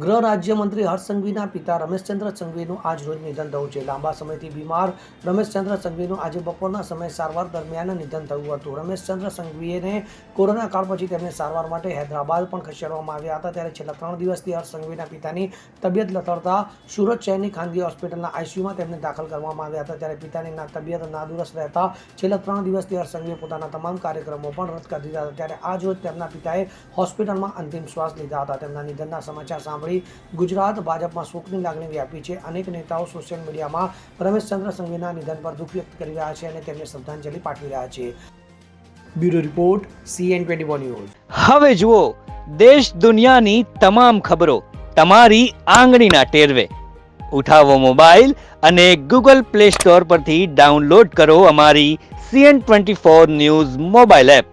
ગૃહ રાજ્યમંત્રી હર્ષ સંઘવીના પિતા રમેશચંદ્ર સંઘવીનું આજ રોજ નિધન થયું છે. લાંબા સમયથી બીમાર રમેશચંદ્ર સંઘવીનું આજે બપોરના સમયે સારવાર દરમિયાન નિધન થયું હતું. રમેશચંદ્ર સંઘવીને કોરોના કાળ પછી તેમને સારવાર માટે હૈદરાબાદ પણ ખસેડવામાં આવ્યા હતા. ત્યારે છેલ્લા ત્રણ દિવસથી હર્ષ સંઘવીના પિતાની તબિયત લથડતા સુરત શહેરની ખાનગી હોસ્પિટલના આઈસીયુમાં તેમને દાખલ કરવામાં આવ્યા હતા. ત્યારે પિતાની તબિયત નાદુરસ્ત રહેતા છેલ્લા ત્રણ દિવસથી હર્ષ સંઘવીએ પોતાના તમામ કાર્યક્રમો પણ રદ કરી દીધા હતા. ત્યારે આજ રોજ તેમના પિતાએ હોસ્પિટલમાં અંતિમ શ્વાસ લીધા હતા. તેમના નિધનના સમાચાર સાંભળી ગુજરાત ભાજપમાં શોકની લાગણી વ્યાપી છે. અનેક નેતાઓ સોશિયલ મીડિયામાં રમેશચંદ્ર સંઘવીના નિધન પર દુઃખ વ્યક્ત કરી રહ્યા છે અને તેમને શ્રદ્ધાંજલિ પાઠવી રહ્યા છે. Bureau report CN twenty news. હવે જુઓ, દેશ દુનિયાની તમામ ખબરો તમારી આંગળીના ટેરવે. ઉઠાવો મોબાઈલ અને ગૂગલ પ્લે સ્ટોર પરથી ડાઉનલોડ કરો અમારી CN twenty four news mobile app.